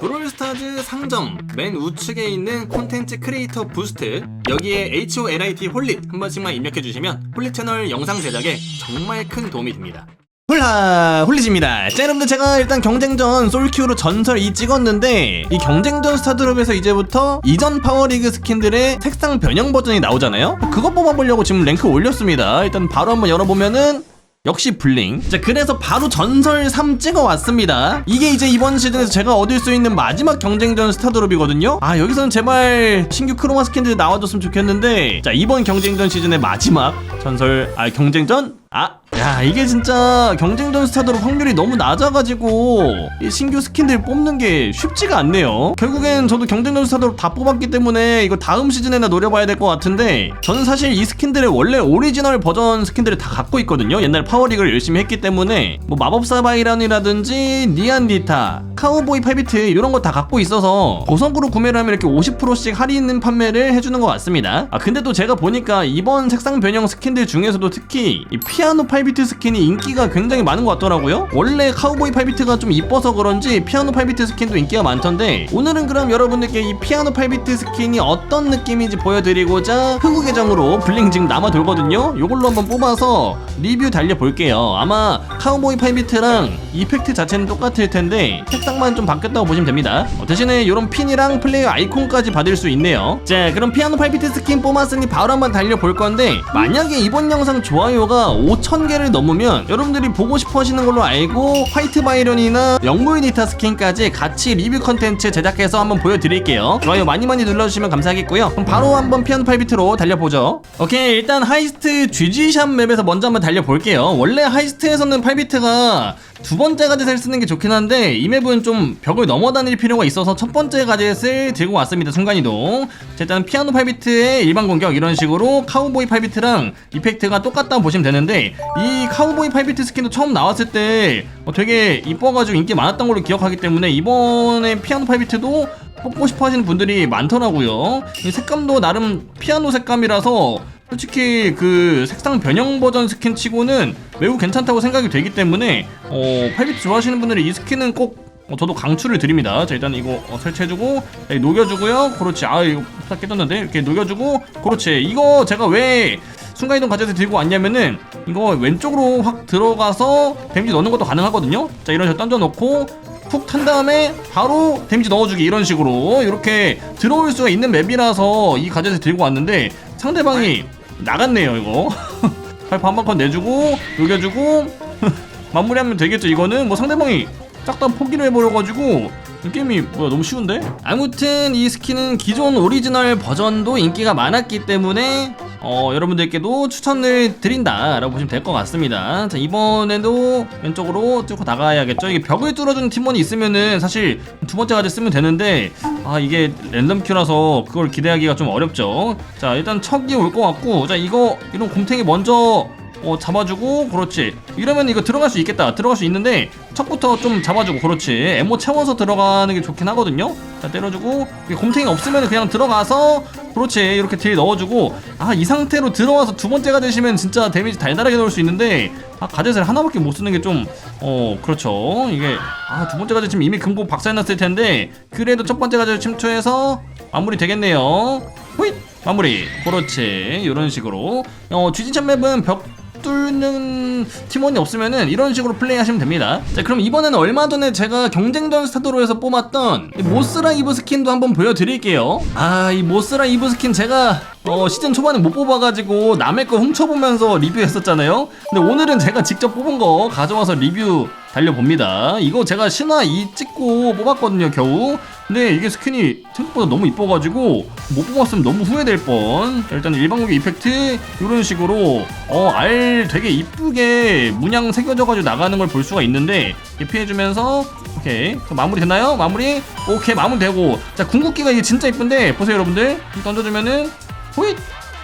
브롤스타즈 상점 맨 우측에 있는 콘텐츠 크리에이터 부스트 여기에 HOLIT 홀릿 한 번씩만 입력해 주시면 홀릿 채널 영상 제작에 정말 큰 도움이 됩니다. 홀라 홀리즈입니다. 자 여러분들 제가 일단 경쟁전 솔큐로 전설 2 찍었는데 이 경쟁전 스타드롭에서 이제부터 이전 파워리그 스킨들의 색상 변형 버전이 나오잖아요. 그거 뽑아보려고 지금 랭크 올렸습니다. 일단 바로 한번 열어보면은 역시 블링. 자, 그래서 바로 전설 3 찍어 왔습니다. 이게 이제 이번 시즌에서 제가 얻을 수 있는 마지막 경쟁전 스타드롭이거든요. 아, 여기서는 제발 신규 크로마 스킨들 나와줬으면 좋겠는데. 자, 이번 경쟁전 시즌의 마지막 전설, 아, 경쟁전? 아, 야, 이게 진짜 경쟁전 스타드롭 확률이 너무 낮아가지고 이 신규 스킨들 뽑는 게 쉽지가 않네요. 결국엔 저도 경쟁전 스타드롭 다 뽑았기 때문에 이거 다음 시즌에나 노려봐야 될 것 같은데 저는 사실 이 스킨들의 원래 오리지널 버전 스킨들을 다 갖고 있거든요. 옛날 파워리그를 열심히 했기 때문에 뭐 마법사 바이런이라든지 니안디타, 카우보이 8비트 이런 거 다 갖고 있어서 고성으로 구매를 하면 이렇게 50%씩 할인 판매를 해주는 것 같습니다. 아 근데 또 제가 보니까 이번 색상 변형 스킨들 중에서도 특히 이 피아 노 8비트 스킨이 인기가 굉장히 많은 것 같더라고요. 원래 카우보이 8비트가 좀 이뻐서 그런지 피아노 8비트 스킨도 인기가 많던데 오늘은 그럼 여러분들께 이 피아노 8비트 스킨이 어떤 느낌인지 보여드리고자 흑우 계정으로 블링 지금 남아 돌거든요. 이걸로 한번 뽑아서 리뷰 달려볼게요. 아마 카우보이 8비트랑 이펙트 자체는 똑같을 텐데 색상만 좀 바뀌었다고 보시면 됩니다. 어, 대신에 이런 핀이랑 플레이어 아이콘까지 받을 수 있네요. 자, 그럼 피아노 8비트 스킨 뽑았으니 바로 한번 달려볼 건데 만약에 이번 영상 좋아요가 5,000개를 넘으면 여러분들이 보고 싶어 하시는 걸로 알고 화이트 바이런이나 영무의 니타 스킨까지 같이 리뷰 컨텐츠 제작해서 한번 보여드릴게요. 좋아요 많이 많이 눌러주시면 감사하겠고요. 그럼 바로 한번 피아노 8비트로 달려보죠. 오케이, 일단 하이스트 GG샵 맵에서 먼저 한번 달려볼게요. 원래 하이스트에서는 8비트가 두 번째 가젯을 쓰는 게 좋긴 한데 이 맵은 좀 벽을 넘어 다닐 필요가 있어서 첫 번째 가젯을 들고 왔습니다 순간이동. 자, 일단 피아노 8비트의 일반 공격 이런 식으로 카우보이 8비트랑 이펙트가 똑같다고 보시면 되는데 이 카우보이 8비트 스킨도 처음 나왔을 때 어, 되게 이뻐가지고 인기 많았던 걸로 기억하기 때문에 이번에 피아노 8비트도 뽑고 싶어 하시는 분들이 많더라고요 이 색감도 나름 피아노 색감이라서 솔직히 그 색상 변형 버전 스킨 치고는 매우 괜찮다고 생각이 되기 때문에 어, 8비트 좋아하시는 분들이 이 스킨은 꼭 어, 저도 강추를 드립니다. 자 일단 이거 어, 설치해주고 자, 이 녹여주고요. 그렇지. 아 이거 딱 깨졌는데 이렇게 녹여주고 그렇지. 이거 제가 왜 순간이동 가젯을 들고 왔냐면은 이거 왼쪽으로 확 들어가서 데미지 넣는 것도 가능하거든요. 자 이런 식으로 던져놓고 훅 탄 다음에 바로 데미지 넣어주기 이런 식으로 이렇게 들어올 수가 있는 맵이라서 이 가젯을 들고 왔는데 상대방이 나갔네요 이거. 발판 한번 내주고 녹여주고. 마무리하면 되겠죠 이거는. 뭐 상대방이 싹 다 포기를 해버려가지고 이 게임이 뭐야 너무 쉬운데? 아무튼 이 스킨은 기존 오리지널 버전도 인기가 많았기 때문에 어, 여러분들께도 추천을 드린다라고 보시면 될 것 같습니다. 자, 이번에도 왼쪽으로 뚫고 나가야겠죠. 이게 벽을 뚫어주는 팀원이 있으면은 사실 두 번째 가지 쓰면 되는데 아 이게 랜덤 큐라서 그걸 기대하기가 좀 어렵죠. 자 일단 척이 올 것 같고 자 이거 이런 곰탱이 먼저 어, 잡아주고 그렇지. 이러면 이거 들어갈 수 있겠다. 들어갈 수 있는데 척부터 좀 잡아주고 그렇지. 에모 채워서 들어가는 게 좋긴 하거든요. 자 때려주고 곰탱이 없으면 그냥 들어가서 그렇지. 이렇게 딜 넣어주고 아 이 상태로 들어와서 두 번째가 되시면 진짜 데미지 달달하게 넣을 수 있는데 아 가젯을 하나밖에 못 쓰는 게 좀 어 그렇죠. 이게 아 두 번째 가젯 지금 이미 금고 박살났을 텐데 그래도 첫 번째 가젯 침투해서 마무리 되겠네요. 호잇! 마무리. 그렇지. 이런 식으로. 어 쥐진천 맵은 벽 뚫는 팀원이 없으면은 이런 식으로 플레이하시면 됩니다. 자, 그럼 이번에는 얼마 전에 제가 경쟁전 스타도로에서 뽑았던 이 모스라 이브 스킨도 한번 보여드릴게요. 아, 이 모스라 이브 스킨 제가 어, 시즌 초반에 못 뽑아가지고 남의 거 훔쳐보면서 리뷰했었잖아요. 근데 오늘은 제가 직접 뽑은 거 가져와서 리뷰 달려봅니다. 이거 제가 신화 2 찍고 뽑았거든요, 겨우. 근데 이게 스킨이 생각보다 너무 이뻐가지고 못 뽑았으면 너무 후회될 뻔. 자, 일단 일반 공격 이펙트 이런 식으로 어, 알 되게 이쁘게 문양 새겨져가지고 나가는 걸 볼 수가 있는데 피해주면서 오케이 자, 마무리 됐나요? 마무리 오케이 마무리 되고 자 궁극기가 이게 진짜 이쁜데 보세요 여러분들 던져주면은 호잇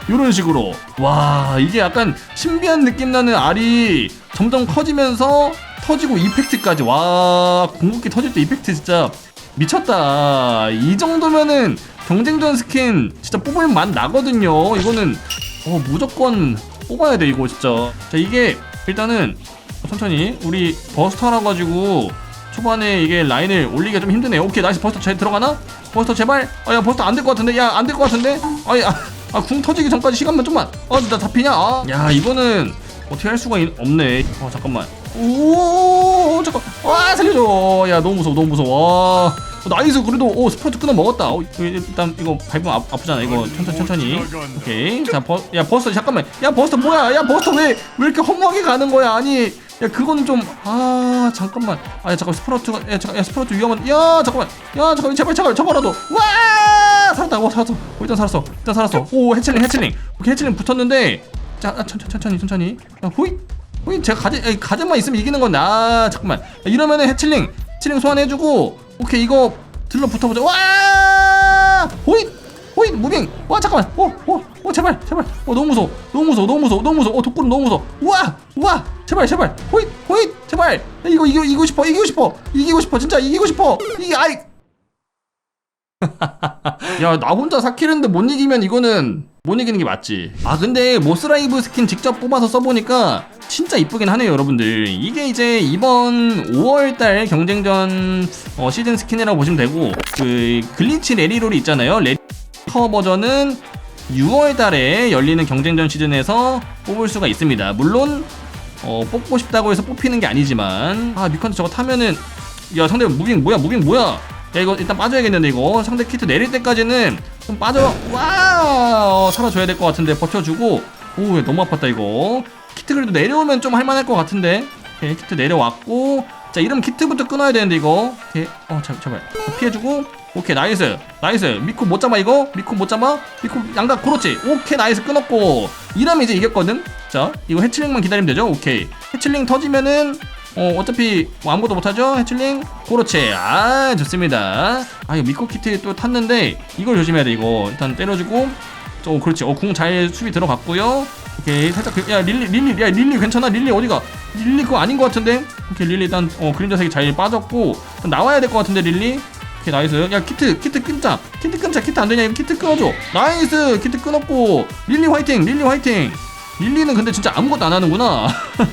이런 식으로 와 이게 약간 신비한 느낌 나는 알이 점점 커지면서 터지고 이펙트까지. 와 궁극기 터질 때 이펙트 진짜 미쳤다. 이 정도면은 경쟁전 스킨 진짜 뽑을 맛 나거든요. 이거는 어 무조건 뽑아야 돼 이거 진짜. 자 이게 일단은 천천히 우리 버스터라 가지고 초반에 이게 라인을 올리기가 좀 힘드네요. 오케이 나이스. 버스터 잘 들어가나? 버스터 제발. 아야 버스터 안 될 것 같은데? 야 안 될 것 같은데? 아이 아궁 터지기 전까지 시간만 좀만. 어나 잡히냐? 아 야 이거는 어떻게 할 수가 있- 없네. 어 잠깐만 오 잠깐. 와 살려줘. 야 너무 무서워 너무 무서워. 와. 어, 나이스. 그래도 오 스프로트 끊어 먹었다. 어, 일단 이거 밟으면 아, 아프잖아. 이거 천천히 천천히. 오케이. 자버야 버스터 잠깐만. 야 버스터 뭐야? 야 버스터 왜 왜 이렇게 허무하게 가는 거야? 아니 야 그거는 좀 아 잠깐만. 아 잠깐 스프로트가 야 잠깐 야 스프로트 위험한 야 잠깐만. 야 잠깐 제발 제발 저거라도. 와! 살았다. 와 살았어. 어, 일단 살았어. 일단 살았어. 오 해칠링 해칠링. 오케이 해칠링 붙었는데. 자 아, 천천히 천천히 천천히. 야 호잇 호잇 제가 가재 가재만 있으면 이기는 건데. 아 잠깐만. 야, 이러면은 해칠링 해칠링 소환해주고 오케이 이거 들러 붙어보자. 와! 호잇! 호잇! 무빙! 와 잠깐만. 오오 오 제발 제발. 어 너무 무서워. 너무 무서워 너무 무서워 너무 무서워. 어 독구름 너무 무서워. 우와! 우와! 제발 제발. 호잇! 호잇! 제발. 야, 이거 이거 이기고 싶어 이기고 싶어. 이기고 싶어 진짜 이기고 싶어. 이게 아이 야 나 혼자 사키는데 못 이기면 이거는 못 이기는 게 맞지. 아 근데 모스라이브 스킨 직접 뽑아서 써보니까 진짜 이쁘긴 하네요 여러분들. 이게 이제 이번 5월달 경쟁전 어, 시즌 스킨이라고 보시면 되고 그 글리치 레리롤이 있잖아요. 레리커 버전은 6월달에 열리는 경쟁전 시즌에서 뽑을 수가 있습니다. 물론 어, 뽑고 싶다고 해서 뽑히는 게 아니지만. 아 미컨트 저거 타면은 야 상대 무빙 뭐야? 무빙 뭐야 야 이거 일단 빠져야겠는데 이거. 상대 키트 내릴 때까지는 좀 빠져 와 어, 살아줘야 될 것 같은데 버텨주고. 오 너무 아팠다 이거. 키트 그래도 내려오면 좀 할만할 것 같은데. 오케이 키트 내려왔고. 자 이러면 키트부터 끊어야 되는데 이거. 오케이. 어 자, 제발 피해주고. 오케이 나이스. 나이스. 미코 못 잡아 이거. 미코 못 잡아. 미코 양각 그렇지. 오케이 나이스. 끊었고. 이러면 이제 이겼거든. 자 이거 해칠링만 기다리면 되죠? 오케이. 해칠링 터지면은 어 어차피 뭐 아무것도 못하죠? 해칠링? 그렇지. 아 좋습니다. 아 이거 미코 키트 또 탔는데 이걸 조심해야 돼 이거. 일단 때려주고. 어 그렇지. 어 궁 잘 수비 들어갔고요. 오케이. 살짝 그- 야 릴리 릴리 야 릴리 괜찮아? 릴리 어디가? 릴리 그거 아닌 것 같은데? 오케이 릴리 일단 어 그림자 색이 잘 빠졌고. 나와야 될 것 같은데 릴리? 오케이 나이스. 야 키트 키트 끊자. 키트 끊자. 키트 안 되냐? 이거 키트 끊어줘. 나이스! 키트 끊었고. 릴리 화이팅 릴리 화이팅 릴리는 근데 진짜 아무것도 안 하는구나.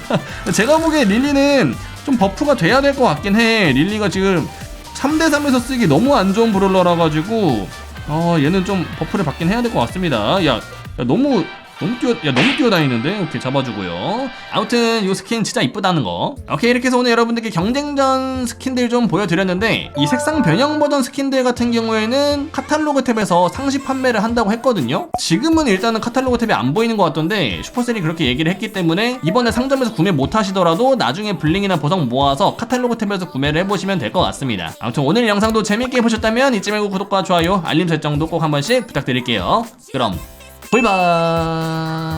제가 보기에 릴리는 좀 버프가 돼야 될 것 같긴 해. 릴리가 지금 3대3에서 쓰기 너무 안 좋은 브롤러라 가지고 어 얘는 좀 버프를 받긴 해야 될 것 같습니다. 야, 야 너무 너무 뛰어 야 너무 뛰어다니는데? 오케이 잡아주고요. 아무튼 이 스킨 진짜 이쁘다는 거. 오케이 이렇게 해서 오늘 여러분들께 경쟁전 스킨들 좀 보여드렸는데 이 색상 변형 버전 스킨들 같은 경우에는 카탈로그 탭에서 상시 판매를 한다고 했거든요. 지금은 일단은 카탈로그 탭이 안 보이는 것 같던데 슈퍼셀이 그렇게 얘기를 했기 때문에 이번에 상점에서 구매 못 하시더라도 나중에 블링이나 보석 모아서 카탈로그 탭에서 구매를 해보시면 될 것 같습니다. 아무튼 오늘 영상도 재밌게 보셨다면 잊지 말고 구독과 좋아요 알림 설정도 꼭 한 번씩 부탁드릴게요. 그럼 バイバーイ。